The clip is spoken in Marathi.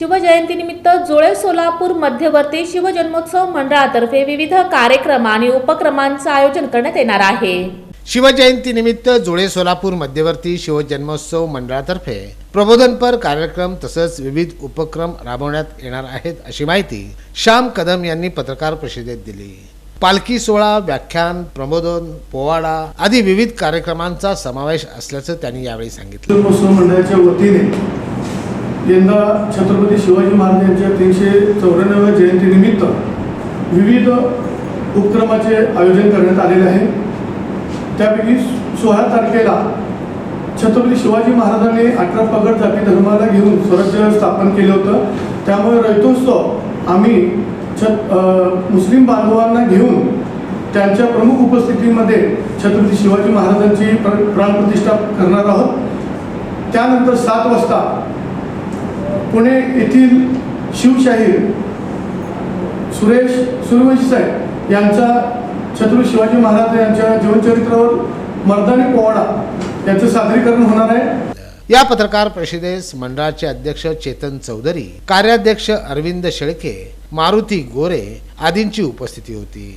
शिवजयंतीनिमित्त जुळे सोलापूर मध्यवर्ती शिवजन्मोत्सव मंडळातर्फे विविध कार्यक्रम आणि उपक्रमांचं आयोजन करण्यात येणार आहे. शिवजयंतीनिमित्त जुळे सोलापूर मध्यवर्ती शिवजन्मोत्सव मंडळातर्फे प्रबोधनपर कार्यक्रम तसंच विविध उपक्रम राबवण्यात येणार आहेत अशी माहिती श्याम कदम यांनी पत्रकार परिषदेत दिली. पालखी सोहळा व्याख्यान प्रबोधन पोवाडा आदी विविध कार्यक्रमांचा समावेश असल्याचं त्यांनी यावेळी सांगितलं. जन्मोत्सव मंडळाच्या वतीने यंदा छत्रपती शिवाजी महाराज यांच्या तीनशे चौऱ्याण्णव्या जयंतीनिमित्त विविध उपक्रमाचे आयोजन करण्यात आलेले आहे. त्यापैकी सोळा तारखेला छत्रपती शिवाजी महाराजांनी अठरा पगड जाती धर्माला घेऊन स्वराज्य स्थापन केलं होतं. त्यामुळे रयतोत्सव आम्ही छत मुस्लिम बांधवांना घेऊन त्यांच्या प्रमुख उपस्थितीमध्ये छत्रपती शिवाजी महाराजांची प्र प्राणप्रतिष्ठा करणार आहोत. त्यानंतर सात वाजता पुणे येथील शिवशाहीर सुरेश सूर्यवंशी साहेब यांचा छत्रपती शिवाजी महाराज यांच्या जीवनचरित्रावर मर्दानी पोवाडा याचं सादरीकरण होणार आहे. या पत्रकार परिषदेस मंडळाचे अध्यक्ष चेतन चौधरी कार्याध्यक्ष अरविंद शेळके मारुती गोरे आदींची उपस्थिती होती.